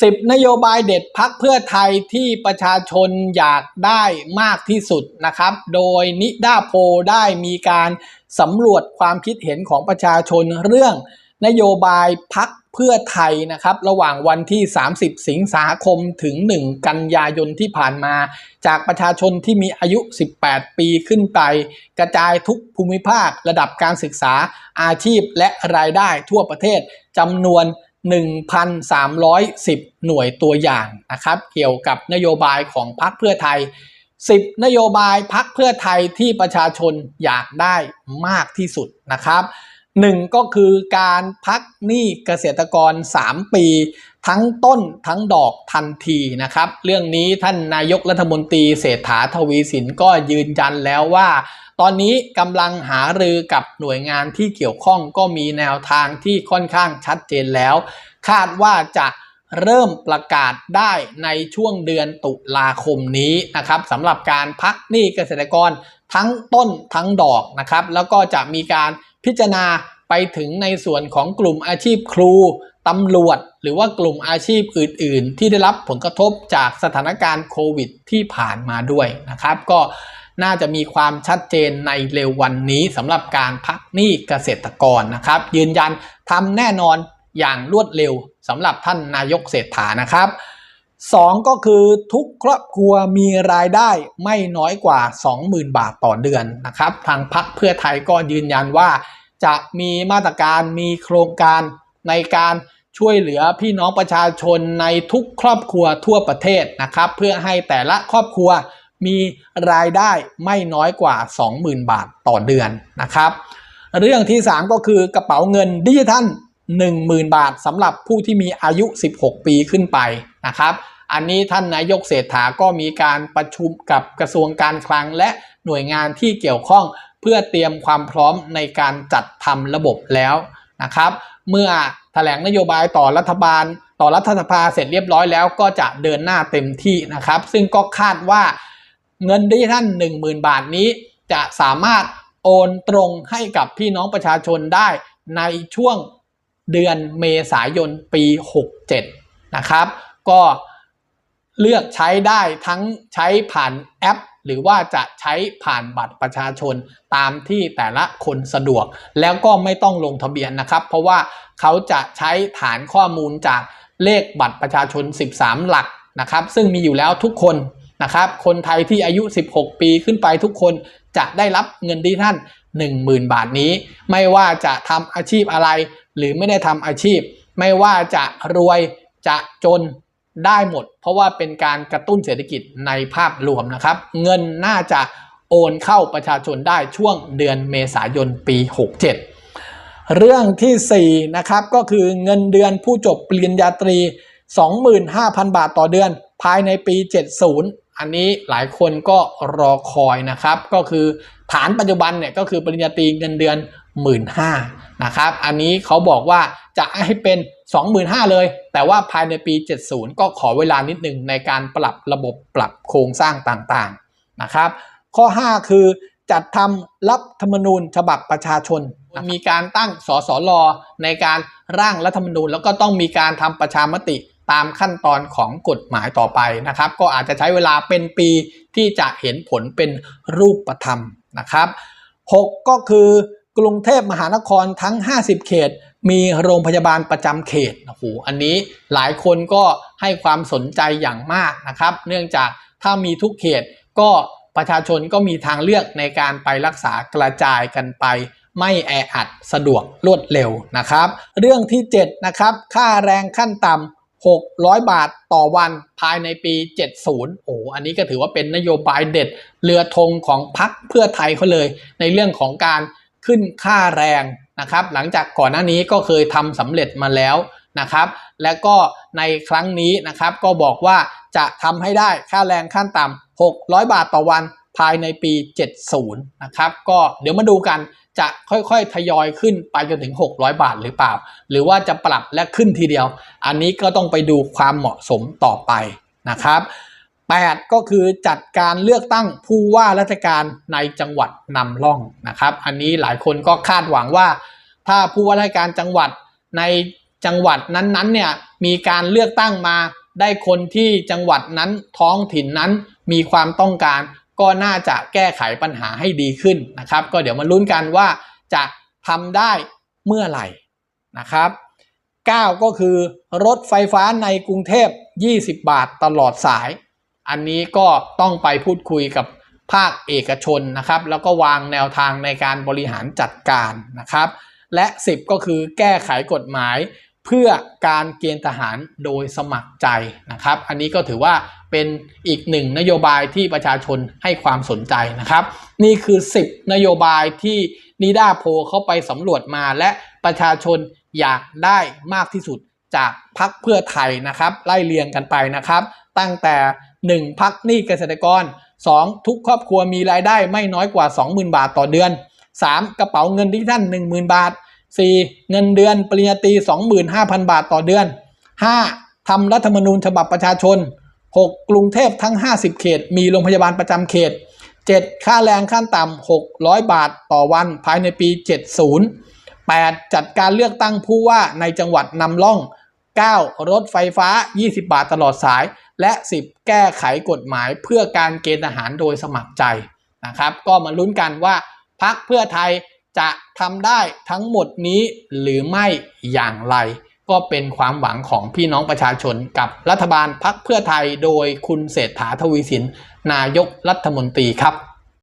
10 นโยบายเด็ดพักเพื่อไทยที่ประชาชนอยากได้มากที่สุดนะครับ โดยนิดาโพได้มีการสำรวจความคิดเห็นของประชาชนเรื่องนโยบายพักเพื่อไทยนะครับ ระหว่างวันที่ 30 สิงหาคมถึง 1 กันยายนที่ผ่านมา จากประชาชนที่มีอายุ 18 ปีขึ้นไป กระจายทุกภูมิภาค ระดับการศึกษาอาชีพและรายได้ทั่วประเทศจำนวน 1,310 หน่วยตัวอย่างนะครับเกี่ยวกับนโยบายของพรรคเพื่อไทย 10 นโยบายพรรคเพื่อไทยที่ประชาชนอยากได้มากที่สุดนะครับ หนึ่งก็คือการพักหนี้เกษตรกร 3 ปี ทั้งต้นทั้งดอกทันทีนะครับ เรื่องนี้ท่านนายกรัฐมนตรีเศรษฐาทวีสินก็ยืนยันแล้วว่า ตอนนี้กำลังหารือกับหน่วยงานที่เกี่ยวข้องก็มีแนวทางที่ค่อนข้างชัดเจนแล้ว คาดว่าจะเริ่มประกาศได้ในช่วงเดือนตุลาคมนี้นะครับสำหรับการพักหนี้เกษตรกรทั้งต้นทั้งดอกนะครับ แล้วก็จะมีการ พิจารณาไปถึงในส่วนของกลุ่มอาชีพครูตำรวจ หรือว่ากลุ่มอาชีพอื่น ๆ ที่ได้รับผลกระทบจากสถานการณ์โควิดที่ผ่านมาด้วยนะครับ ก็น่าจะมีความชัดเจนในเร็ววันนี้สำหรับการพักหนี้เกษตรกรนะครับ ยืนยันทำแน่นอนอย่างรวดเร็วสำหรับท่านนายกเศรษฐานะครับ 2 ก็คือทุกครอบครัวมีรายได้ไม่น้อยกว่า 20,000 บาทต่อเดือนนะครับ ทางพักเพื่อไทยก็ยืนยันว่า จะมีมาตรการมีโครงการในการช่วยเหลือพี่น้องประชาชนในทุกครอบครัวทั่วประเทศนะครับ เพื่อให้แต่ละครอบครัวมีรายได้ไม่น้อยกว่า 20,000 บาทต่อเดือนนะครับ เรื่องที่ 3 ก็คือกระเป๋าเงินดิจิทัล 10,000 บาทสำหรับผู้ที่มีอายุ 16 ปีขึ้นไป นะครับ อันนี้ท่านนายกเศรษฐาก็มีการประชุมกับกระทรวงการคลังและหน่วยงานที่เกี่ยวข้องเพื่อเตรียมความพร้อมในการจัดทำระบบแล้วนะครับ เมื่อแถลงนโยบายต่อรัฐบาลต่อรัฐสภาเสร็จเรียบร้อยแล้วก็จะเดินหน้าเต็มที่นะครับ ซึ่งก็คาดว่าเงินดิจิทัล10,000 บาทนี้ จะสามารถโอนตรงให้กับพี่น้องประชาชนได้ในช่วงเดือนเมษายนปี 67 นะครับ ก็เลือกใช้ได้ทั้งใช้ผ่านแอป หรือว่าจะใช้ผ่านบัตรประชาชนตามที่แต่ละคนสะดวก แล้วก็ไม่ต้องลงทะเบียนนะครับ เพราะว่าเขาจะใช้ฐานข้อมูลจากเลขบัตรประชาชน 13 หลักนะครับ ซึ่งมีอยู่แล้วทุกคนนะครับ คนไทยที่อายุ 16 ปีขึ้นไปทุกคนจะได้รับเงินดิจิทัล10,000 บาทนี้ ไม่ว่าจะทำอาชีพอะไร หรือไม่ได้ทำอาชีพ ไม่ว่าจะรวยจะจน ได้หมด เพราะว่าเป็นการกระตุ้นเศรษฐกิจในภาพรวมนะครับ เงินน่าจะโอนเข้าประชาชนได้ช่วงเดือนเมษายนปี 67 เรื่องที่ 4 นะครับ ก็คือเงินเดือนผู้จบปริญญาตรี 25,000 บาทต่อเดือน ภายในปี 70 อันนี้หลายคนก็รอคอยนะครับ ก็คือฐานปัจจุบันเนี่ยก็คือปริญญาตรีเงินเดือน 15,000นะครับ อันนี้เขาบอกว่าจะให้เป็น 25,000 เลย แต่ว่าภายในปี 70 ก็ขอเวลานิดหนึ่งในการปรับระบบปรับโครงสร้างต่างๆนะครับ ข้อ 5 คือจัดทำรัฐธรรมนูญฉบับประชาชน มีการตั้งสสลในการร่างรัฐธรรมนูญ แล้วก็ต้องมีการทำประชามติตามขั้นตอนของกฎหมายต่อไปนะครับ ก็อาจจะใช้เวลาเป็นปีที่จะเห็นผลเป็นรูปธรรมนะครับ 6 ก็คือ กรุงเทพมหานครทั้ง 50 เขต มีโรงพยาบาลประจำเขตโอ้โหอันนี้หลายคนก็ให้ความสนใจอย่างมากนะครับ เนื่องจากถ้ามีทุกเขตก็ประชาชนก็มีทางเลือกในการไปรักษากระจายกันไป ไม่แออัดสะดวกรวดเร็วนะครับ เรื่องที่ 7 นะครับ ค่าแรงขั้นต่ำ600 บาทต่อวันภายในปี 70 โอ้ อันนี้ก็ถือว่าเป็นนโยบายเด็ด เรือธงของพรรคเพื่อไทยเขาเลย ในเรื่องของการ ขึ้นค่าแรงนะครับ หลังจากก่อนหน้านี้ก็เคยทำสำเร็จมาแล้วนะครับ และก็ในครั้งนี้นะครับก็บอกว่าจะทำให้ได้ค่าแรงขั้นต่ำ600 บาทต่อวันภายในปี 70 นะครับ ก็เดี๋ยวมาดูกันจะค่อยๆ ทยอยขึ้นไปจนถึง 600 บาทหรือเปล่า หรือว่าจะปรับและขึ้นทีเดียว อันนี้ก็ต้องไปดูความเหมาะสมต่อไปนะครับ 8 ก็คือจัดการเลือกตั้งผู้ว่าราชการในจังหวัดนำร่องนะครับ อันนี้หลายคนก็คาดหวังว่า ถ้าผู้ว่าราชการจังหวัดในจังหวัดนั้นๆเนี่ยมีการเลือกตั้งมาได้คนที่จังหวัดนั้นท้องถิ่นนั้นมีความต้องการ ก็น่าจะแก้ไขปัญหาให้ดีขึ้นนะครับ ก็เดี๋ยวมาลุ้นกันว่าจะทำได้เมื่อไหร่นะครับ 9 ก็คือรถไฟฟ้าในกรุงเทพ 20 บาทตลอดสาย อันนี้ก็ต้องไปพูดคุยกับภาคเอกชนนะครับ แล้วก็วางแนวทางในการบริหารจัดการนะครับ และ 10 ก็คือแก้ไขกฎหมายเพื่อการเกณฑ์ทหารโดยสมัครใจนะครับ อันนี้ก็ถือว่าเป็นอีกหนึ่งนโยบายที่ประชาชนให้ความสนใจนะครับ นี่คือ 10 นโยบายที่นิดาโพเข้าไปสำรวจมาและประชาชนอยากได้มากที่สุดจากพักเพื่อไทยนะครับ ไล่เรียงกันไปนะครับ ตั้งแต่ 1. พักหนี้เกษตรกร 2. ทุกครอบครัวมีรายได้ไม่น้อยกว่า 20,000 บาทต่อเดือน 3. กระเป๋าเงินดิจิทัล10,000 บาท 4. เงินเดือนปริญญาตรี25,000 บาทต่อเดือน 5. ทำรัฐธรรมนูญฉบับประชาชน 6. กรุงเทพทั้ง 50 เขต มีโรงพยาบาลประจำเขต 7. ค่าแรงขั้นต่ำ600 บาทต่อวันภายในปี 70 8. จัดการเลือกตั้งผู้ว่าในจังหวัดนำร่อง 9. รถไฟฟ้า 20 บาทตลอดสาย และ 10 แก้ไขกฎหมายเพื่อการเกณฑ์ทหารโดยสมัครใจนะครับ ก็มาลุ้นกันว่าพักเพื่อไทยจะทำได้ทั้งหมดนี้หรือไม่อย่างไร ก็เป็นความหวังของพี่น้องประชาชนกับรัฐบาลพักเพื่อไทยโดยคุณเศรษฐาทวีสิน นายกรัฐมนตรีครับ